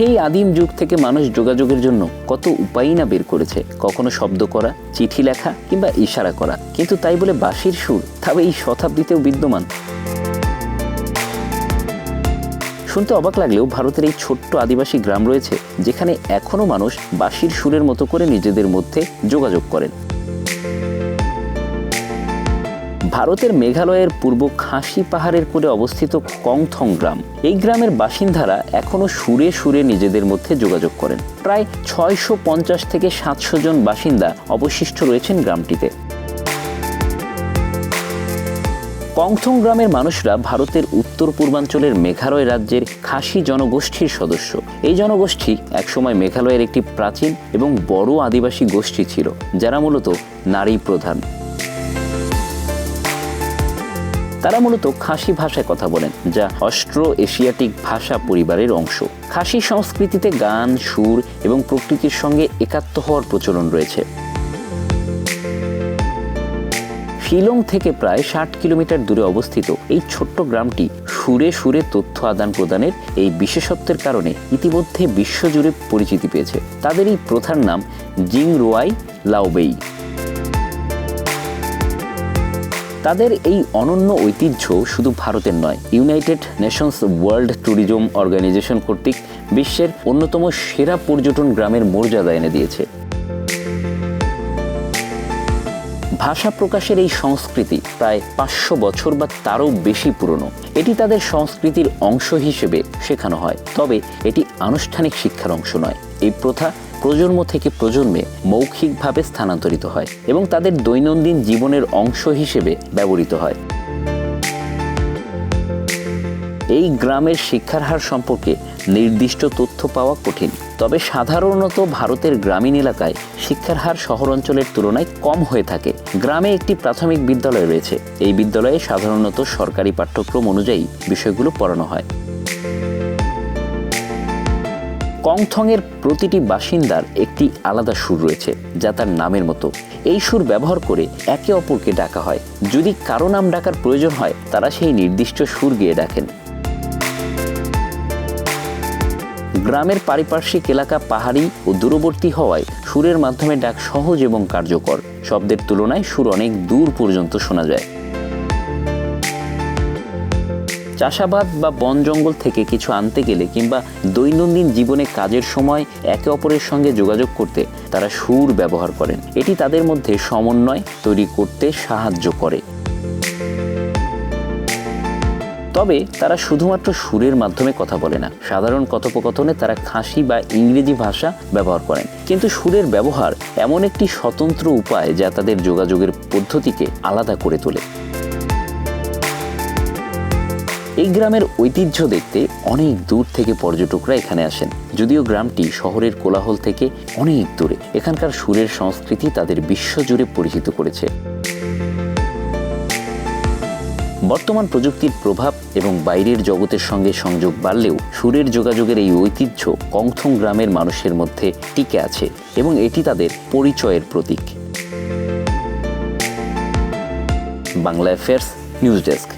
সেই আদিম যুগ থেকে মানুষ যোগাযোগের জন্য কত উপায়ই না বের করেছে। কখনো শব্দ করা, চিঠি লেখা কিংবা ইশারা করা। কিন্তু তাই বলে বাঁশির সুর তবে এই শতাব্দীতেও বিদ্যমান। শুনতে অবাক লাগলেও ভারতের এই ছোট্ট আদিবাসী গ্রাম রয়েছে, যেখানে এখনও মানুষ বাঁশির সুরের মতো করে নিজেদের মধ্যে যোগাযোগ করেন। ভারতের মেঘালয়ের পূর্ব খাসি পাহাড়ের কোলে অবস্থিত কংথং গ্রাম। এই গ্রামের বাসিন্দারা এখনও সুরে সুরে নিজেদের মধ্যে যোগাযোগ করেন। প্রায় ছয়শো পঞ্চাশ থেকে সাতশো জন বাসিন্দা অবশিষ্ট রয়েছেন গ্রামটিতে। কংথং গ্রামের মানুষরা ভারতের উত্তর পূর্বাঞ্চলের মেঘালয় রাজ্যের খাসি জনগোষ্ঠীর সদস্য। এই জনগোষ্ঠী একসময় মেঘালয়ের একটি প্রাচীন এবং বড় আদিবাসী গোষ্ঠী ছিল, যারা মূলত নারী প্রধান। তারা মূলত খাসি ভাষায় কথা বলেন, যা অস্ট্রো এশিয়াটিক ভাষা পরিবারের অংশ। খাসি সংস্কৃতিতে গান, সুর এবং প্রকৃতির সঙ্গে একাত্ম হওয়ার প্রচলন রয়েছে। শিলং থেকে প্রায় ষাট কিলোমিটার দূরে অবস্থিত এই ছোট্ট গ্রামটি সুরে সুরে তথ্য আদান প্রদানের এই বিশেষত্বের কারণে ইতিমধ্যে বিশ্বজুড়ে পরিচিতি পেয়েছে। তাদের এই প্রধান নাম জিং রোয়াই লাওবেই। তাদের এই অনন্য ঐতিহ্য শুধু ভারতের নয় United Nations World Tourism Organisation কর্তৃক বিশ্বের অন্যতম সেরা পর্যটন গ্রামের মর্যাদা এনে দিয়েছে। ভাষা প্রকাশের এই সংস্কৃতি প্রায় পাঁচশো বছর বা তারও বেশি পুরনো। এটি তাদের সংস্কৃতির অংশ হিসেবে শেখানো হয়, তবে এটি আনুষ্ঠানিক শিক্ষার অংশ নয়। এই প্রথা প্রজন্ম থেকে প্রজন্মে মৌখিকভাবে স্থানান্তরিত হয় এবং তাদের দৈনন্দিন জীবনের অংশ হিসেবে ব্যবহৃত হয়। এই গ্রামের শিক্ষার হার সম্পর্কে নির্দিষ্ট তথ্য পাওয়া কঠিন, তবে সাধারণত ভারতের গ্রামীণ এলাকায় শিক্ষার হার শহর অঞ্চলের তুলনায় কম হয়ে থাকে। গ্রামে একটি প্রাথমিক বিদ্যালয় রয়েছে। এই বিদ্যালয়ে সাধারণত সরকারি পাঠ্যক্রম অনুযায়ী বিষয়গুলো পড়ানো হয়। কংথংয়ের প্রতিটি বাসিন্দার একটি আলাদা সুর রয়েছে, যা তার নামের মতো। এই সুর ব্যবহার করে একে অপরকে ডাকা হয়। যদি কারও নাম ডাকার প্রয়োজন হয়, তারা সেই নির্দিষ্ট সুর গিয়ে ডাকেন। গ্রামের পারিপার্শ্বিক এলাকা পাহাড়ি ও দূরবর্তী হওয়ায় সুরের মাধ্যমে ডাক সহজ এবং কার্যকর। শব্দের তুলনায় সুর অনেক দূর পর্যন্ত শোনা যায়। চাষাবাদ বা বন জঙ্গল থেকে কিছু আনতে গেলে কিংবা দৈনন্দিন জীবনে কাজের সময় একে অপরের সঙ্গে যোগাযোগ করতে তারা সুর ব্যবহার করেন। এটি তাদের মধ্যে সমন্বয় তৈরি করতে সাহায্য করে। তবে তারা শুধুমাত্র সুরের মাধ্যমে কথা বলে না, সাধারণ কথোপকথনে তারা খাসি বা ইংরেজি ভাষা ব্যবহার করেন। কিন্তু সুরের ব্যবহার এমন একটি স্বতন্ত্র উপায় যা তাদের যোগাযোগের পদ্ধতিকে আলাদা করে তোলে। এই গ্রামের ঐতিহ্য দেখতে অনেক দূর থেকে পর্যটকরা এখানে আসেন। যদিও গ্রামটি শহরের কোলাহল থেকে অনেক দূরে। এখানকার সুরের সংস্কৃতি তাদের বিশ্বজুড়ে পরিচিত করেছে। বর্তমান প্রযুক্তির প্রভাব এবং বাইরের জগতের সঙ্গে সংযোগ বাড়লেও সুরের যোগাযোগের এই ঐতিহ্য কংথং গ্রামের মানুষের মধ্যে টিকে আছে এবং এটি তাদের পরিচয়ের প্রতীক। Bangla affairs news desk